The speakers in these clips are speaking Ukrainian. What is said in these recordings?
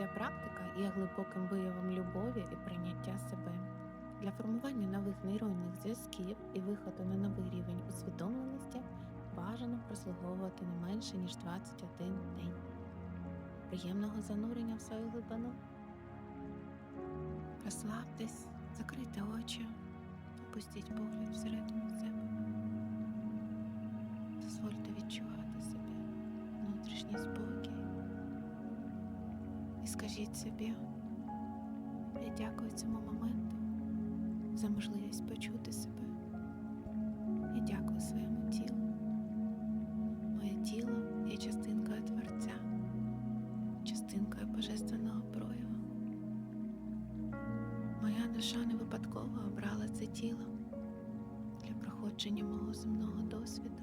Ця практика є глибоким виявом любові і прийняття себе. Для формування нових нейронних зв'язків і виходу на новий рівень усвідомленості бажано прослуговувати не менше ніж 21 день. Приємного занурення в свою глибину. Розслабтесь, закрийте очі, опустіть погляд всередину себе. Дозвольте відчувати собі внутрішній спокій. І скажіть собі, я дякую цьому моменту за можливість почути себе. Я дякую своєму тілу. Моє тіло є частинкою Творця, частинкою Божественного прояву. Моя душа не випадково обрала це тіло для проходження мого земного досвіду,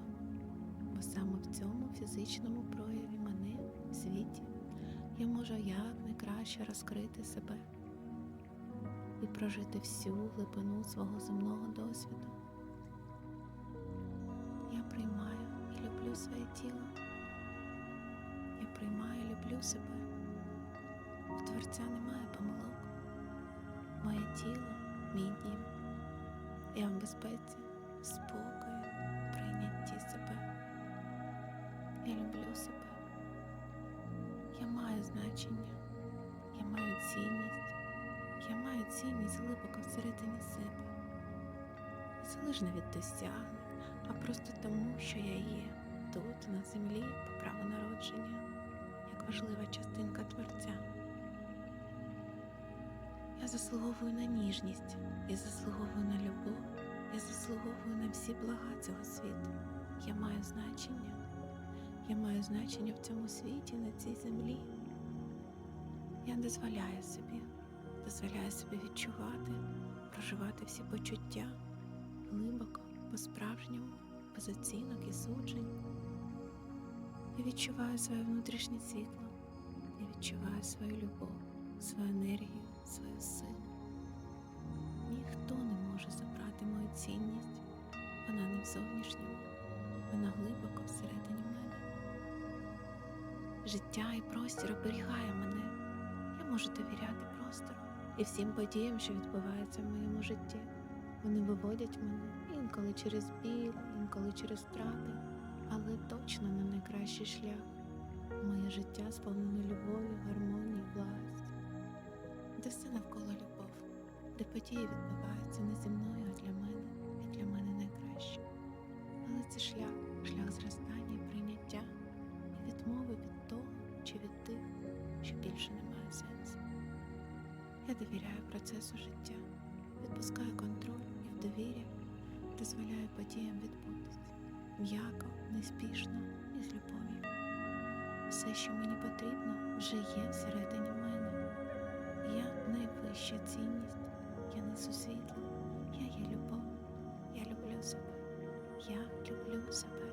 бо саме в цьому фізичному прояві мене в світі я можу якнайкраще розкрити себе і прожити всю глибину свого земного досвіду. Я приймаю і люблю своє тіло. Я приймаю і люблю себе. В Творця немає помилок. Моє тіло, мій дім. Я в безпеці, в спокої, в прийнятті себе. Я люблю себе. Значення, я маю цінність, я маю цінність глибоко всередині себе. Залежно від досягнень, а просто тому, що я є тут, на землі, по праву народження, як важлива частинка Творця. Я заслуговую на ніжність, я заслуговую на любов, я заслуговую на всі блага цього світу. Я маю значення. Я маю значення в цьому світі, на цій землі. Я дозволяю собі, дозволяю собі відчувати, проживати всі почуття глибоко, по-справжньому, без оцінок і суджень. Я відчуваю своє внутрішнє світло, я відчуваю свою любов, свою енергію, свою силу. Ніхто не може забрати мою цінність, вона не в зовнішньому, вона глибоко всередині мене. Життя і простір оберігає мене. Можу довіряти простору і всім подіям, що відбуваються в моєму житті. Вони виводять мене інколи через біль, інколи через втрати, але точно на найкращий шлях. Моє життя сповнене любов'ю, гармонією, благості. Де все навколо любов, де події відбуваються не зі мною, а для мене, і для мене найкраще. Але це шлях, шлях зростання і прийняття, і відмови від того чи від тих, що більше не має сенсу. Я довіряю процесу життя, відпускаю контроль і в довірі дозволяю подіям відбутися м'яко, неспішно і з любов'ю. Все, що мені потрібно, вже є всередині мене. Я найвища цінність, я несу світло, я є любов, я люблю себе, я люблю себе.